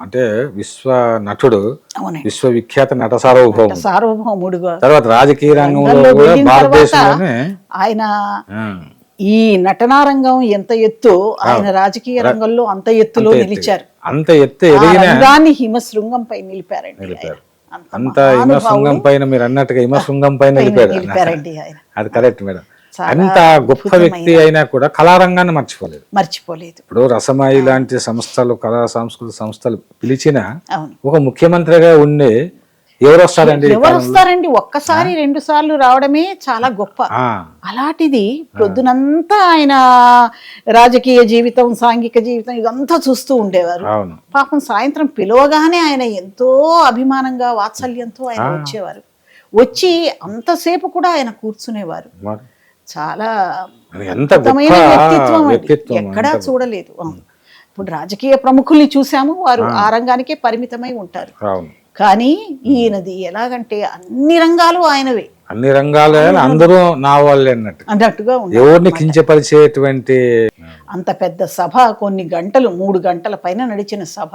అంటే విశ్వ నటుడు విశ్వవిఖ్యాత నట సార్వభౌముడు. సార్వభౌముడుగా. తర్వాత రాజకీయ రంగంలో కూడా భారతదేశంలోనే ఆయన ఈ నటనా రంగం ఎంత ఎత్తు ఆయన రాజకీయ రంగంలో అంత ఎత్తులో నిలిచారు. అంత ఎత్తు ఎదిగిన రంగాన్ని హిమశృంగంపై నిలిపారండి ఆయన. అంత హిమశృంగం పైన మీరు అన్నట్టుగా హిమశృంగం పైన ఆయన. అది కరెక్ట్ మేడం. అంత గొప్ప వ్యక్తి అయినా కూడా కళారంగాన్ని మర్చిపోలేదు. మర్చిపోలేదు. ఇప్పుడు రసమాయి లాంటి సంస్థలు కళా సాంస్కృతిక సంస్థలు పిలిచిన ఒక ముఖ్యమంత్రిగా ఉండి ఎవరు వస్తారండి? ఎవరు? వస్తారండి? ఒక్కసారి రెండు సార్లు రావడమే చాలా గొప్ప. అలాంటిది ప్రొద్దునంతా ఆయన రాజకీయ జీవితం సాంఘిక జీవితం ఇదంతా చూస్తూ ఉండేవారు. పాపం సాయంత్రం పిలవగానే ఆయన ఎంతో అభిమానంగా వాత్సల్యంతో ఆయన వచ్చేవారు. వచ్చి అంతసేపు కూడా ఆయన కూర్చునేవారు. చాలా ఎంత వ్యక్తిత్వం ఎక్కడా చూడలేదు. ఇప్పుడు రాజకీయ ప్రముఖుల్ని చూసాము వారు ఆ. రంగానికే పరిమితమై ఉంటారు. కానీ ఈయనది ఎలాగంటే అన్ని రంగాలు ఆయనవే. అన్ని రంగాలు అందరూ నా వాళ్ళే అన్నట్టు. అన్నట్టుగా ఎవరిని కించపరిచేటువంటి అంత పెద్ద సభ కొన్ని గంటలు మూడు గంటల పైన నడిచిన సభ.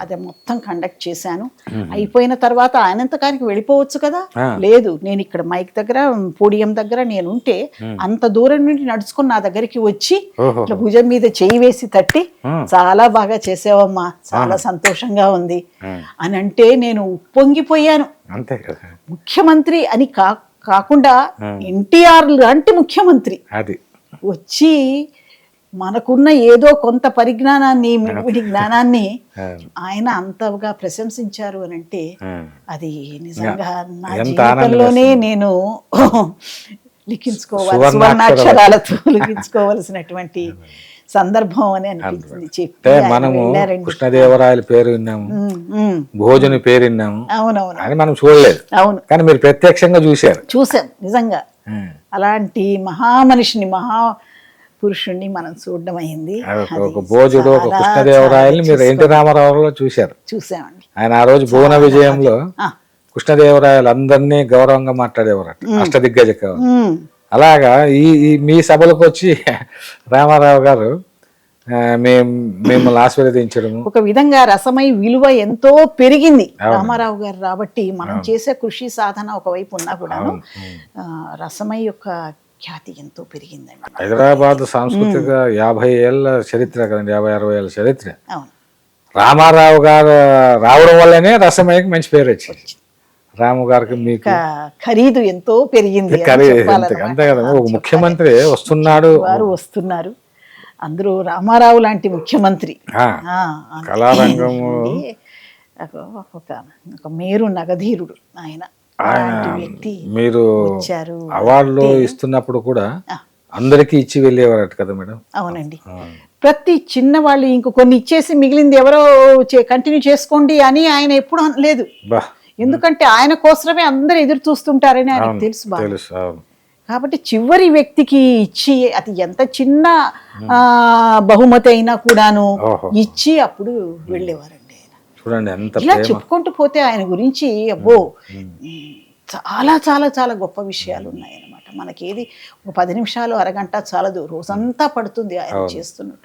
అది మొత్తం కండక్ట్ చేశాను. అయిపోయిన తర్వాత ఆయనంతకానికి వెళ్ళిపోవచ్చు కదా. లేదు నేను ఇక్కడ మైక్ దగ్గర పోడియం దగ్గర నేను ఉంటే అంత దూరం నుండి నడుచుకుని నా దగ్గరికి వచ్చి ఇట్లా భుజం మీద చేయి వేసి తట్టి. చాలా బాగా చేసావమ్మా చాలా సంతోషంగా ఉంది. అని అంటే నేను ఉప్పొంగిపోయాను అంతే కదా. ముఖ్యమంత్రి అని కా కాకుండా ఎన్టీఆర్ లాంటి ముఖ్యమంత్రి అది. వచ్చి మనకున్న ఏదో కొంత పరిజ్ఞానాన్ని మిడిమిడి జ్ఞానాన్ని ఆయన అంతగా ప్రశంసించారు అని అంటే. అది నిజంగా నా జీవితంలోనే నేను లిఖించుకోవాలి సువర్ణాక్షరాలతో. లిఖించుకోవలసినటువంటి సందర్భం అని అనిపించింది. మనము. కృష్ణదేవరాయల పేరు విన్నాము. భోజన పేరు విన్నాము. అవునవును. అని మనం చూడలేదు. అవును. కానీ మీరు ప్రత్యక్షంగా చూశారు. చూసాం నిజంగా. అలాంటి మహామనిషిని మహా పురుషుణ్ణి మనం చూడడం అయింది. ఒక- భోజుడు ఒక కృష్ణదేవరాయల్ని మీరు ఎన్టీ రామారావులో చూశారు. చూసామండి. ఆయన ఆ రోజు భువన విజయంలో కృష్ణదేవరాయలు అందరినీ గౌరవంగా మాట్లాడేవారట. అష్టదిగ్గజ అలాగా ఈ మీ సభలకు వచ్చి రామారావు గారు మిమ్మల్ని ఆశీర్వదించడము. ఒక విధంగా రసమై విలువ ఎంతో పెరిగింది రామారావు గారు. రాబట్టి మనం చేసే కృషి సాధన ఒకవైపు ఉన్నా కూడాను రసమై యొక్క ఖ్యాతి ఎంతో పెరిగిందండి. హైదరాబాద్ సాంస్కృతిక యాభై ఏళ్ళ చరిత్ర కదండి యాభై అరవై ఏళ్ళ చరిత్ర. అవును. రామారావు గారు రావడం వల్లనే రసమయ్యకి మంచి పేరు వచ్చింది. రాము గారికి మీకు ఖరీదు ఎంతో పెరిగింది. అంతే కదా ఒక ముఖ్యమంత్రి వస్తున్నాడు. వారు వస్తున్నారు. అందరూ రామారావు లాంటి ముఖ్యమంత్రి. ఒక ఒక మేరు నగధీరుడు ఆయన. మీరు అవార్డులు ఇస్తున్నప్పుడు కూడా. అందరికీ ఇచ్చి వెళ్ళేవారట కదా మేడం? అవునండి. ప్రతి చిన్న వాళ్ళు ఇంక కొన్ని ఇచ్చేసి మిగిలింది ఎవరో కంటిన్యూ చేసుకోండి అని ఆయన ఎప్పుడు లేదు. ఎందుకంటే ఆయన కోసమే అందరు ఎదురు చూస్తుంటారని ఆయనకు తెలుసు బాగా. కాబట్టి చివరి వ్యక్తికి ఇచ్చి అది ఎంత చిన్న బహుమతి అయినా కూడాను. ఇచ్చి అప్పుడు వెళ్ళేవారండి ఆయన చూడండి ఎంత ఇలా చెప్పుకుంటూ పోతే ఆయన గురించి అబ్బో చాలా చాలా చాలా గొప్ప విషయాలు ఉన్నాయన్నమాట. మనకేది ఒక పది నిమిషాలు అరగంట చాలదు. రోజంతా పడుతుంది ఆయన చేస్తున్నట్టు.